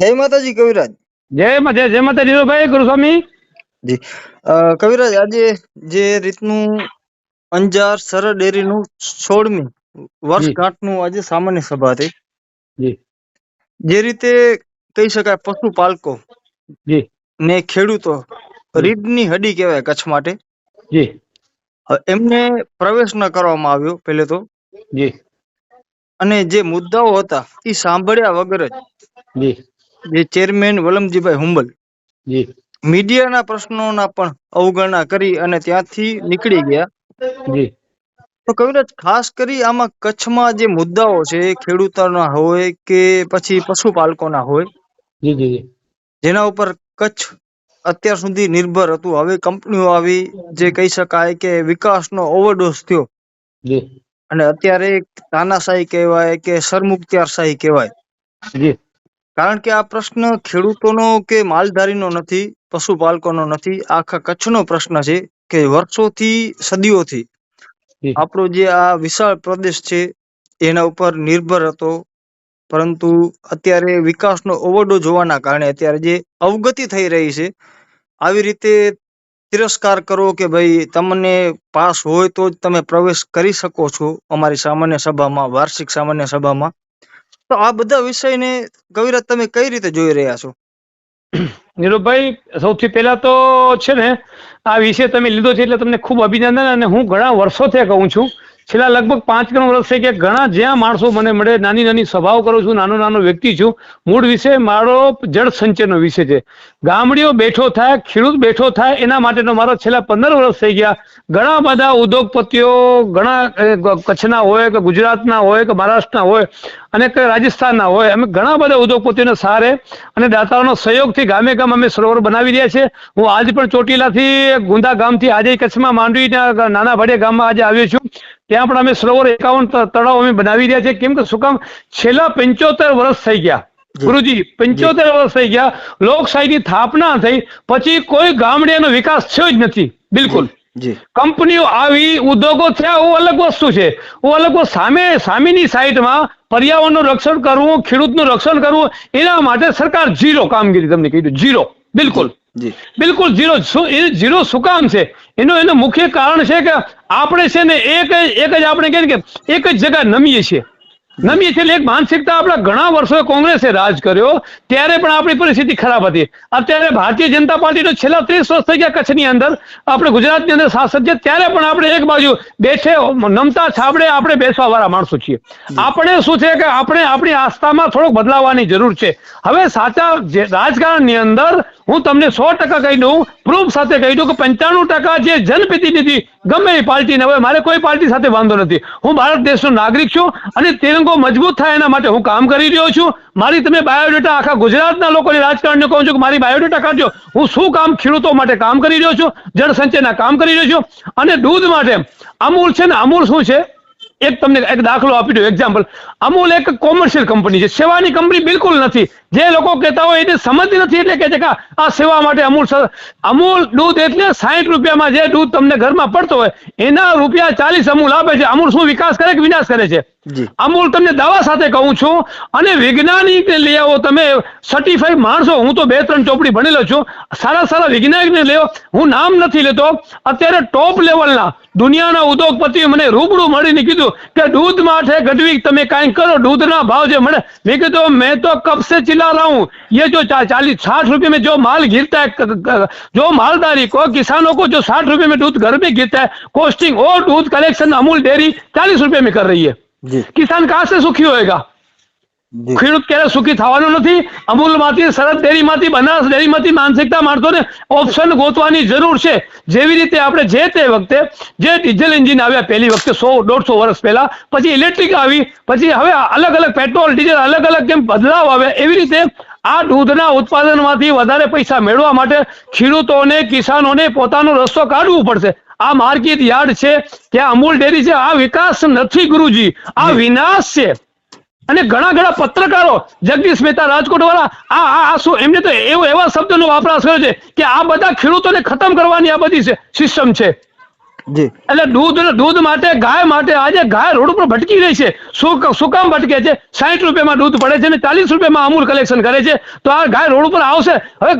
જય માતાજી કવિરાજ. જય માતા જય માતા ધીરુભાઈ ગુરુસ્વામી. જી. કવિરાજ આજે જે રીતનું અંજાર સરળ ડેરીનું સોળમી જી. વર્ષગાંઠનું આજે સામાન્ય સભા હતી. જી. જે રીતે કહી શકાય પશુપાલકો જી. ને ખેડૂતો રીતની હડી કહેવાય કચ્છ માટે. જી. એમને પ્રવેશ ન કરવામાં આવ્યો પહેલે તો. જી. અને જે મુદ્દાઓ હતા એ સાંભળ્યા વગર જ જી. જે ચેરમેન વલમજીભાઈ હુંબલ. જી. મીડિયાના પ્રશ્નોના પણ અવગણના કરી અને ત્યાંથી નીકળી ગયા. જી. તો કવિરાજ ખાસ કરી આમાં કચ્છમાં જે મુદ્દાઓ છે ખેડૂતોના હોય કે પછી પશુપાલકોના હોય જી જી જી. જેના ઉપર કચ્છ અત્યાર સુધી નિર્ભર હતું. હવે કંપનીઓ આવી જે કહી શકાય કે વિકાસનો ઓવરડોઝ થયો. અને અત્યારે તાનાશાહી કહેવાય કે સરમુખત્યારશાહી કહેવાય. જી. કારણ કે આ પ્રશ્ન ખેડૂતોનો કે માલધારીનો નથી પશુપાલકોનો નથી આખા કચ્છનો પ્રશ્ન છે કે વર્ષોથી સદીઓથી આપણો જે આ વિશાળ પ્રદેશ છે એના ઉપર નિર્ભર હતો. પરંતુ અત્યારે વિકાસનો ઓવરડો જોવાના કારણે અત્યારે જે અવગતિ થઈ રહી છે આવી રીતે તિરસ્કાર કરો કે ભાઈ તમને પાસ હોય તો જ તમે પ્રવેશ કરી શકો છો અમારી સામાન્ય સભામાં વાર્ષિક સામાન્ય સભામાં. તો આ બધા વિષયને કવિરાજ તમે કઈ રીતે જોઈ રહ્યા છો? નીરુભાઈ, સૌથી પહેલા તો છે ને, આ વિષય તમે લીધો છે એટલે તમને ખૂબ અભિનંદન અને હું ઘણા વર્ષોથી કહું છું. છેલ્લા લગભગ પાંચ ત્રણ વર્ષ છે કે ઘણા જ્યાં માણસો મને મળે, નાની નાની સભાઓ કરું છું, નાનો નાનો વ્યક્તિ છું. મૂળ વિષય મારો જળ સંચયનો વિષય છે. ગામડીઓ બેઠો થાય, ખેડૂત બેઠો થાય, એના માટેનો મારો છેલ્લા પંદર વર્ષ થઈ ગયા. ઘણા બધા ઉદ્યોગપતિઓ, ઘણા કચ્છના હોય કે ગુજરાતના હોય કે મહારાષ્ટ્રના હોય અને રાજસ્થાનના હોય. અમે ઘણા બધા ઉદ્યોગપતિઓને સહારે અને દાતાઓનો સહયોગથી ગામે ગામ અમે સરોવર બનાવી રહ્યા છે હું આજ પણ ચોટીલાથી ગુંદા ગામથી આજે કચ્છમાં માંડવીના નાના ભાડિયા ગામમાં આજે આવ્યો છું. ત્યાં પણ અમે સરોવર એકાવન તળાવ અમે બનાવી રહ્યા છે કેમ કે શું કામ? છેલ્લા પંચોતેર વર્ષ થઈ ગયા. ગુરુજી પંચોતેર વર્ષ થઈ ગયા. લોકશાહીની સ્થાપના થઈ. પછી કોઈ ગામડે વિકાસ થયો જ નથી. બિલકુલ. કંપનીઓ આવી ઉદ્યોગો થયા એ અલગ વસ્તુ છે. એ અલગ સામે સામેની સાઈડમાં પર્યાવરણનું રક્ષણ કરવું ખેડૂતનું રક્ષણ કરવું એના માટે સરકાર ઝીરો કામગીરી તમને કીધું ઝીરો. બિલકુલ. બિલકુલ ઝીરો. એ ઝીરો શું કામ છે? એનું એનું મુખ્ય કારણ છે કે આપણે છે ને એક એક જ આપણે કહીએ કે એક જ જગ્યા નમીએ છીએ. નમીએ છીએ એક માનસિકતા આપણા ઘણા વર્ષોએ કોંગ્રેસે રાજ કર્યો ત્યારે પણ આપણી પરિસ્થિતિ ખરાબ હતી. અત્યારે ભારતીય જનતા પાર્ટીનો છેલ્લા ત્રીસ વર્ષ થઈ ગયા કચ્છની અંદર આપણે ગુજરાતની અંદર શાસક છે ત્યારે પણ આપણે એક બાજુ બેઠે નમતા છાબડે આપણે બેસવા વાળા માણસો છીએ. આપણે શું છે કે આપણે આપણી આસ્થામાં થોડોક બદલાવવાની જરૂર છે. હવે સાચા રાજકારણની અંદર હું તમને સો ટકા કહી દઉં પ્રૂફ સાથે કહી દઉં કે પંચાણું ટકા જે જનપ્રતિનિધિ ગમે એ પાર્ટીને હવે મારે કોઈ પાર્ટી સાથે વાંધો નથી. હું ભારત દેશનો નાગરિક છું અને તિરંગો મજબૂત થાય એના માટે હું કામ કરી રહ્યો છું. મારી તમે બાયોડેટા આખા ગુજરાતના લોકોને રાજકારણને કહું છું કે મારી બાયોડેટા કાઢજો. હું શું કામ ખેડૂતો માટે કામ કરી રહ્યો છું? જળસંચયના કામ કરી રહ્યો છું. અને દૂધ માટે અમૂલ છે ને, અમૂલ શું છે? એક તમને એક દાખલો આપી દઉં એક્ઝામ્પલ અમૂલ એક કોમર્શિયલ કંપની છે. સેવાની કંપની બિલકુલ નથી. જે લોકો કહેતા હોય એને સમજતી નથી એટલે કે છે કે આ સેવા માટે અમૂલ અમૂલ દૂધ એટલે સાહીઠ રૂપિયામાં જે દૂધ તમને ઘરમાં પડતો હોય એના રૂપિયા ચાલીસ અમૂલ આપે છે. અમૂલ શું વિકાસ કરે કે વિનાશ કરે છે? અમૂલ તમને દાવા સાથે કહું છું અને વૈજ્ઞાનિકને લઈ આવો તમે. સર્ટિફાઈડ માણસો હું તો બે ત્રણ ચોપડી ભણેલો છું. સારા સારા વૈજ્ઞાનિકને ને આવો. હું નામ નથી લેતો. અત્યારે ટોપ લેવલના દુનિયાના ઉદ્યોગપતિઓ મને રૂબરૂ મળીને કીધું કે દૂધ માટે ગઢવી તમે કાંઈ કરો દૂધના ભાવ જે મળે. મેં કીધું મેં તો કપસે से बता रहा हूँ। ये जो चालीस साठ रुपए में जो माल गिरता है जो मालदारी को किसानों को जो साठ रुपए में दूध घर में गिरता है कोस्टिंग और दूध कलेक्शन अमूल डेयरी चालीस रुपए में कर रही है। किसान कहाँ से सुखी होएगा? ખેડૂત ક્યારે સુખી થવાનો નથી? અમૂલમાંથી શરદ ડેરીમાંથી બનાસ ડેરીમાંથી માનસિકતા માણસોને ઓપ્શન ગોતવાની જરૂર છે. જેવી રીતે આપણે જે તે વખતે જે ડીઝલ એન્જિન આવ્યા પહેલી વખતે સો દોઢસો વર્ષ પહેલા પછી ઇલેક્ટ્રિક આવી પછી હવે અલગ અલગ પેટ્રોલ ડીઝલ અલગ અલગ કેમ બદલાવ આવ્યા એવી રીતે આ દૂધના ઉત્પાદનમાંથી વધારે પૈસા મેળવવા માટે ખેડૂતોને કિસાનોને પોતાનો રસ્તો કાઢવું પડશે. આ માર્કેટ યાર્ડ છે ત્યાં અમૂલ ડેરી છે આ વિકાસ નથી ગુરુજી. આ વિનાશ છે. અને ઘણા ઘણા પત્રકારો જગદીશ મહેતા રાજકોટ વાળા આ આ શું, એમને તો એવો એવા શબ્દનો વપરાશ કર્યો છે કે આ બધા ખેડૂતોને ખતમ કરવાની આ બધી સિસ્ટમ છે. એટલે દૂધ દૂધ માટે, ગાય માટે આજે ગાય રોડ ઉપર ભટકી રહી છે. શું કામ ભટકે છે? સાઠ રૂપિયામાં દૂધ પડે છે ને ચાલીસ રૂપિયામાં અમૂલ કલેક્શન કરે છે. તો આ ગાય રોડ ઉપર આવશે. હવે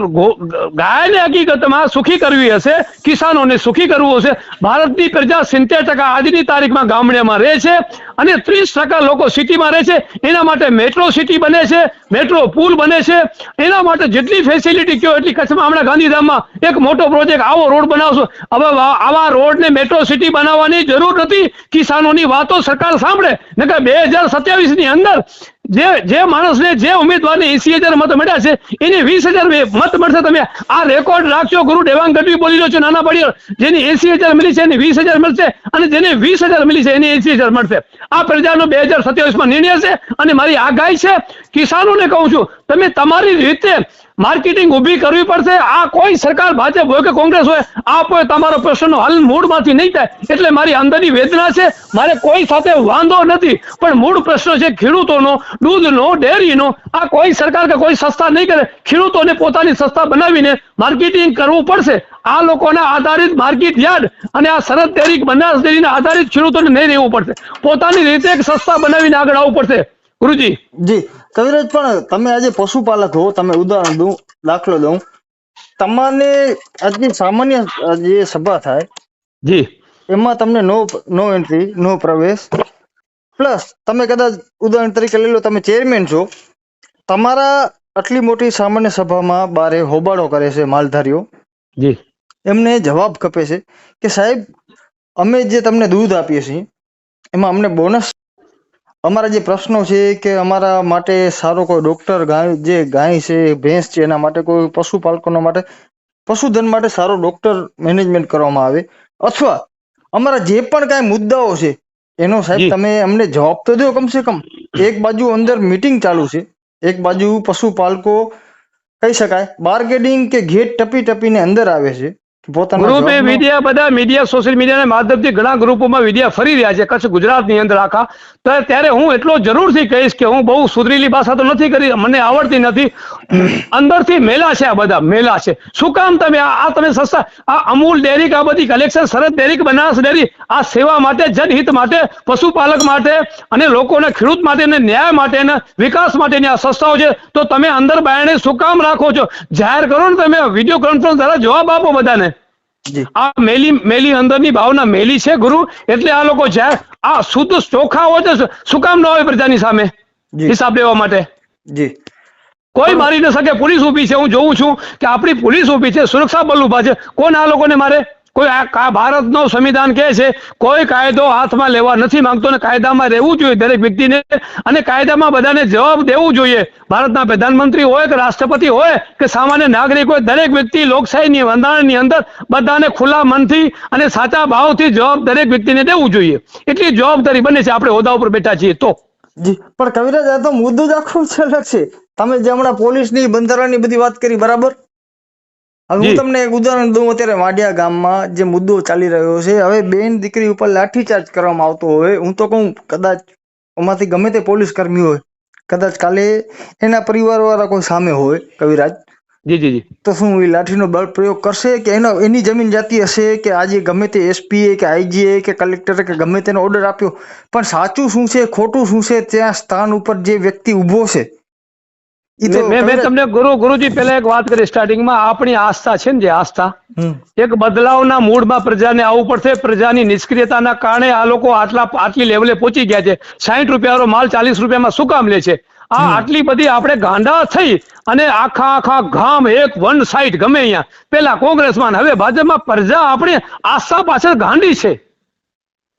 ગાયને હકીકતમાં સુખી કરવી હશે, કિસાનોને સુખી કરવું હશે. ભારતની પ્રજા સિત્તેર ટકા આજની તારીખમાં ગામડામાં રહે છે અને ત્રીસ ટકા લોકો સિટીમાં રહે છે. એના માટે મેટ્રો સિટી બને છે, મેટ્રો પુલ બને છે. એના માટે જેટલી ફેસિલિટી કયો એટલી કચ્છમાં હમણાં ગાંધીધામમાં એક મોટો પ્રોજેક્ટ આવો રોડ બનાવશો. હવે આવા રોડને મેટ્રો સિટી બનાવવાની જરૂર નથી. કિસાનોની વાતો સરકાર સાંભળે. નકર બે હજાર સત્યાવીસની અંદર જે જે માણસને જે ઉમેદવારને એસી હજાર મત મળ્યા છે, એને વીસ હજાર મત મળશે. તમે આ રેકોર્ડ રાખજો. ગુરુ દેવાંગ ગઢવી બોલી રહ્યો છે, નાના પડીયો જેની એસી હજાર મળી છે, એને વીસ હજાર મળશે અને જેને વીસ હજાર મળી છે, એને એસી હજાર મળશે. આ પ્રજાનો બે હજાર સત્યાવીસમાં નિર્ણય છે અને મારી આગાહી છે. કિસાનોને કહું છું, તમે તમારી રીતે માર્કેટિંગ ઊભી કરવી પડશે. આ કોઈ સરકાર, ભાજપ હોય કે કોંગ્રેસ હોય આ કોઈ તમારો પ્રશ્નનો હલ મૂળમાંથી નહીં થાય. એટલે મારી અંદરની વેદના છે. મારે કોઈ સાથે વાંધો નથી. પણ મૂળ પ્રશ્ન છે ખેડૂતોનો, દૂધનો, ડેરીનો, આ કોઈ સરકાર કે કોઈ સંસ્થા નહીં કરે. ખેડૂતોને પોતાની સંસ્થા બનાવીને માર્કેટિંગ કરવું પડશે. આ લોકોના આધારિત માર્કેટ યાર્ડ અને આ સરહદ ડેરી, બનાસ ડેરીના આધારિત ખેડૂતોને નહીં રહેવું પડશે. પોતાની રીતે એક સંસ્થા બનાવીને આગળ આવવું પડશે. ગુરુજી. જી. કવિરાજ પણ તમે આજે પશુપાલક હો તમે ઉદાહરણ દઉં દાખલો દઉં. તમારે આજની સામાન્ય જે સભા થાય જી. એમાં તમને નો નો એન્ટ્રી નો પ્રવેશ. પ્લસ તમે કદાચ ઉદાહરણ તરીકે લઈ લો તમે ચેરમેન છો. તમારા આટલી મોટી સામાન્ય સભામાં બારે હોબાળો કરે છે માલધારીઓ. જી. એમને જવાબ ખપે છે કે સાહેબ અમે જે તમને દૂધ આપીએ છીએ એમાં અમને બોનસ અમારા જે પ્રશ્નો છે કે અમારા માટે સારો કોઈ ડોક્ટર ગાય જે ગાય છે ભેંસ છે એના માટે કોઈ પશુપાલકોના માટે પશુધન માટે સારો ડોક્ટર મેનેજમેન્ટ કરવામાં આવે. અથવા અમારા જે પણ કાંઈ મુદ્દાઓ છે એનો સાહેબ તમે અમને જવાબ તો દો કમસે કમ. એક બાજુ અંદર મીટિંગ ચાલુ છે એક બાજુ પશુપાલકો કહી શકાય બાર્ગેનિંગ કે ઘેટ ટપી ટપીને અંદર આવે છે. ગ્રુપ એ મીડિયા બધા મીડિયા સોશિયલ મીડિયાના માધ્યમથી ઘણા ગ્રુપોમાં મીડિયા ફરી રહ્યા છે. કચ્છ ગુજરાતની અંદર આખા. તો ત્યારે હું એટલો જરૂરથી કહીશ કે હું બહુ સુધરેલી ભાષા તો નથી કરી મને આવડતી નથી. અંદરથી મેલા છે આ બધા મેલા છે. શું કામ તમે આ તમે સસ્તા આ અમૂલ ડેરી આ બધી કલેક્શન સરસ ડેરી બનાસ ડેરી આ સેવા માટે જનહિત માટે પશુપાલક માટે અને લોકોને ખેડૂત માટે અને ન્યાય માટે અને વિકાસ માટેની આ સંસ્થાઓ છે. તો તમે અંદર બાયણે શું કામ રાખો છો? જાહેર કરો ને તમે વીડિયો કોન્ફરન્સ દ્વારા જવાબ આપો બધાને. આ મેલી મેલી અંદરની ભાવના મેલી છે ગુરુ એટલે આ લોકો છે આ શુદ્ધ ચોખા હોય તો શું કામ ન હોય પ્રજાની સામે? હિસાબ લેવા માટે. જી. કોઈ મારી ન શકે પોલીસ ઊભી છે હું જોઉં છું કે આપણી પોલીસ ઊભી છે સુરક્ષા બળ ઊભા છે. કોણ આ લોકોને મારે? કોઈ આ ભારતનો સંવિધાન કહે છે? કોઈ કાયદો હાથમાં લેવા નથી માંગતો અને કાયદામાં રહેવું જોઈએ દરેક વ્યક્તિને અને કાયદામાં બધાને જવાબ દેવું જોઈએ. ભારતના પ્રધાનમંત્રી હોય કે રાષ્ટ્રપતિ હોય કે સામાન્ય નાગરિક હોય, દરેક વ્યક્તિ લોકશાહીની બંધારણની અંદર બધાને ખુલ્લા મનથી અને સાચા ભાવથી જવાબ દરેક વ્યક્તિને દેવું જોઈએ. એટલી જવાબદારી બને છે આપણે હોદ્દા ઉપર બેઠા છીએ તો. જી, પણ કવિરાજ, આ તો મુદ્દો જ આખો છે. તમે જે હમણાં પોલીસની બંધારણની બધી વાત કરી, બરાબર? હવે હું તમને એક ઉદાહરણ દઉં અત્યારે વાડિયા ગામમાં જે મુદ્દો ચાલી રહ્યો છે. હવે બેન દીકરી ઉપર લાઠીચાર્જ કરવામાં આવતો હોય હું તો કહું કદાચ એમાંથી ગમે તે પોલીસ કર્મી હોય કદાચ કાલે એના પરિવાર વાળા કોઈ સામે હોય કવિરાજ જી જી જી. તો શું એ લાઠીનો બળ પ્રયોગ કરશે કે એનો એની જમીન જાતી હશે કે આજે ગમે તે એસપીએ કે આઈજીએ કે કલેક્ટરે કે ગમે તેનો ઓર્ડર આપ્યો. પણ સાચું શું છે ખોટું શું છે ત્યાં સ્થાન ઉપર જે વ્યક્તિ ઊભો છે મેં તમને ગુરુ ગુરુજી પહેલા એક વાત કરી સ્ટાર્ટિંગમાં આપણી આસ્થા છે ને જે આસ્થા એક બદલાવના મૂળમાં પ્રજાને આવવું પડશે પ્રજાની નિષ્ક્રિયતાના કારણે આ લોકો આટલા આટલી લેવલે પહોંચી ગયા છે. સાહીઠ રૂપિયાનો માલ ચાલીસ રૂપિયામાં શું કામ લે છે? આ આટલી બધી આપણે ગાંડા થઈ અને આખા આખા ગામ એક વન સાઈડ ગમે અહીંયા. પેલા કોંગ્રેસમાં હવે ભાજપમાં પ્રજા આપણે આસ્થા પાછળ ગાંડી છે.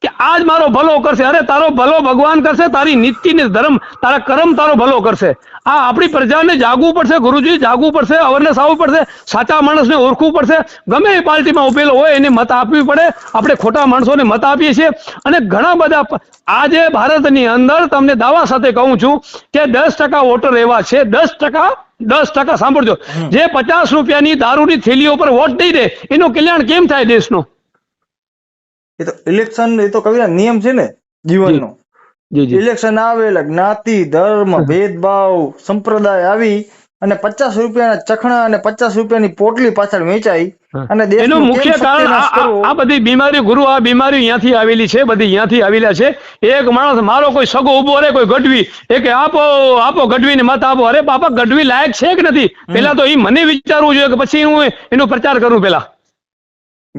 કે આજ મારો ભલો કરશે. અરે તારો ભલો ભગવાન કરશે તારી નીતિ ને ધર્મ તારા કર્મ તારો ભલો કરશે. આ આપણી પ્રજાને જાગવું પડશે ગુરુજી જાગવું પડશે અવેરનેસ આવવું પડશે સાચા માણસને ઓળખવું પડશે. ગમે એ પાર્ટીમાં ઉભેલો હોય એને મત આપવી પડે. આપણે ખોટા માણસોને મત આપીએ છીએ. અને ઘણા બધા આજે ભારતની અંદર તમને દાવા સાથે કહું છું કે દસ ટકા વોટર એવા છે. દસ ટકા દસ ટકા સાંભળજો. જે પચાસ રૂપિયાની દારૂની થેલીઓ પર વોટ દઈ દે એનું કલ્યાણ કેમ થાય દેશનું? એ તો ઇલેક્શન એ તો કવિના નિયમ છે ને જીવનનો. ઇલેક્શન આવે એટલે જ્ઞાતિ ધર્મ ભેદભાવ સંપ્રદાય આવી અને પચાસ રૂપિયાના ચખણા અને પચાસ રૂપિયાની પોટલી પાછળ વેચાઈ અને એનું મુખ્ય કારણ આ- બધી બીમારી ગુરુ આ બીમારી અહીંયાથી આવેલી છે બધી અહીંયાથી આવેલા છે. એક માણસ મારો કોઈ સગો ઊભો રહે કોઈ ગઢવી એ કે આપો આપો ગઢવીને મત આપો. અરે બાપા ગઢવી લાયક છે કે નથી? પેલા તો એ મને વિચારવું જોઈએ કે પછી હું એનો પ્રચાર કરું પેલા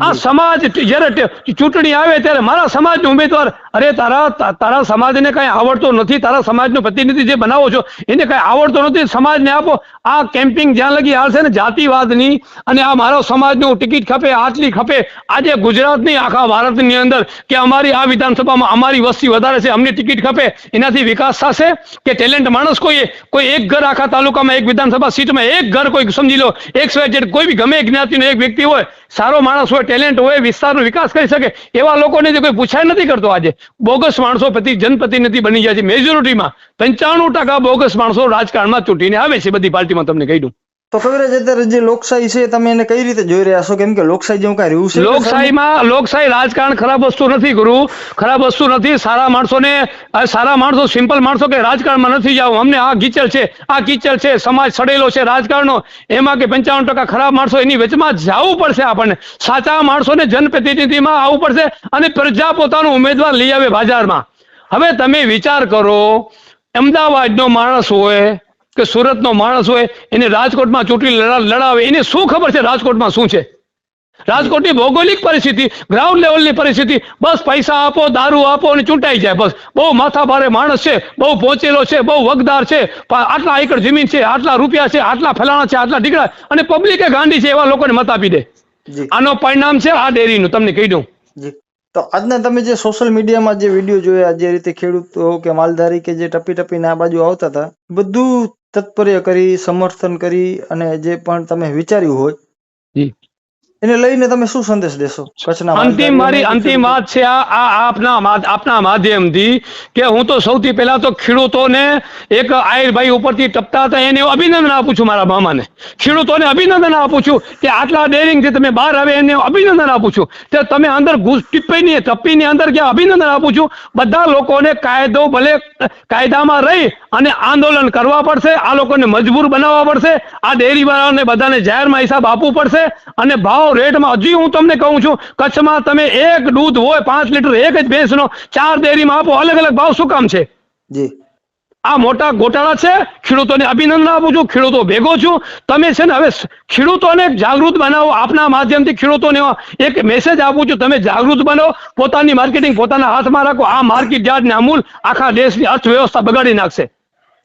આ સમાજ જયારે ચૂંટણી આવે ત્યારે મારા સમાજનો ઉમેદવાર અરે તારા તારા સમાજને કઈ આવડતો નથી તારા સમાજનો પ્રતિનિધિ જે બનાવો છો એને કઈ આવડતો નથી સમાજને આપો. આ કેમ્પિંગ જ્યાં લગી હાલશે ને જાતિવાદની અને આ મારો સમાજનું ટિકિટ ખપે આટલી ખપે. આજે ગુજરાતની આખા ભારતની અંદર કે અમારી આ વિધાનસભામાં અમારી વસ્તી વધારે છે અમને ટિકિટ ખપે. એનાથી વિકાસ થશે કે ટેલેન્ટ માણસ કોઈ કોઈ એક ઘર આખા તાલુકામાં એક વિધાનસભા સીટમાં એક ઘર કોઈ સમજી લો એક સ્વેટ કોઈ બી ગમે જ્ઞાતિનો એક વ્યક્તિ હોય સારો માણસ હોય ટેલેન્ટ હોય, વિસ્તારનો વિકાસ કરી શકે, એવા લોકોને જે કોઈ પૂછાય નથી કરતો આજે. બોગસ માણસો પ્રતિ જનપ્રતિનિધિ બની જાય છે. મેજોરિટીમાં પંચાણું ટકા બોગસ માણસો રાજકારણમાં ચૂંટીને આવે છે. બધી પાર્ટીમાં તમને કહી દઉં. તો કવિરાજ અત્યારે જે લોકશાહી છે તમે એને કઈ રીતે જોઈ રહ્યા છો? કેમ કે લોકશાહી જેવું કઈ રહ્યું છે લોકશાહીમાં લોકશાહી રાજકારણ ખરાબ વસ્તુ નથી ગુરુ. ખરાબ વસ્તુ નથી. સારા માણસોને આ સારા માણસો સિમ્પલ માણસો કે રાજકારણમાં નથી જાવ અમને આ કિચલ છે આ કીચડ છે. સમાજ સડેલો છે રાજકારણનો એમાં કે પંચાવન ટકા ખરાબ માણસો એની વચમાં જવું પડશે આપણને. સાચા માણસોને જનપ્રતિનિધિમાં આવવું પડશે અને પ્રજા પોતાનો ઉમેદવાર લઈ આવે બજારમાં. હવે તમે વિચાર કરો અમદાવાદનો માણસ હોય કે સુરતનો માણસ હોય એને રાજકોટમાં ચૂંટણી લડાવે એને શું ખબર છે રાજકોટમાં શું છે? રાજકોટની ભૌગોલિક પરિસ્થિતિ ગ્રાઉન્ડ લેવલની પરિસ્થિતિ બસ પૈસા આપો દારૂ આપો અને ચૂંટાઈ જાય બસ. બહુ માથાભારે માણસ છે બહુ પહોંચેલો છે બહુ વગદાર છે આટલા એકર જમીન છે આટલા રૂપિયા છે આટલા ફલાણા છે આટલા ઢીકડા અને પબ્લિકે ગાંડી છે એવા લોકોને મત આપી દે. આનો પરિણામ છે આ ડેરીનું તમને કહી દઉં. તો આજના તમે જે સોશિયલ મીડિયામાં જે વીડિયો જોયા જે રીતે ખેડૂતો કે માલધારી કે જે ટપી ટપીને આ બાજુ આવતા હતા બધું તત્પર્ય કરી સમર્થન કરી અને જે પણ તમે વિચાર્યું હોય એને લઈને તમે શું સંદેશ દેશો? કચ્છના અંતિમ મારી અંતિમ વાત છે આ આ આપના આપના માધ્યમથી કે હું તો સૌથી પહેલા તો ખેડૂતોને એક આયરભાઈ ઉપરથી ટપતા હતા એને અભિનંદન આપું છું મારા મામાને. ખેડૂતોને અભિનંદન આપું છું કે આટલા ડેરિંગથી તમે બહાર આવે એને અભિનંદન આપું છું. કે તમે અંદર ઘૂસ ટીપીની ટપ્પીની અંદર ક્યાં અભિનંદન આપું છું? બધા લોકોને કાયદો ભલે કાયદામાં રહી અને આંદોલન કરવા પડશે આ લોકોને મજબૂર બનાવવા પડશે આ ડેરીવાળાને બધાને જાહેરમાં હિસાબ આપવું પડશે અને ભાવ રેટમાં હજી હું તમને કહું છું કચ્છમાં તમે એક દૂધ હોય પાંચ લીટર એક જ ભેંસનો ચાર ડેરીમાં આપો અલગ અલગ ભાવ શું કામ છે? જી. આ મોટા ગોટાળા છે ખેડૂતોને અભિનંદન આપું છું ખેડૂતો ભેગો છું. તમે છે ને હવે ખેડૂતોને જાગૃત બનાવો આપના માધ્યમથી ખેડૂતોને એક મેસેજ આપું છું તમે જાગૃત બનો પોતાની માર્કેટિંગ પોતાના હાથમાં રાખો આ માર્કેટ યાર્ડ ને અમૂલ આખા દેશની અર્થવ્યવસ્થા બગાડી નાખશે.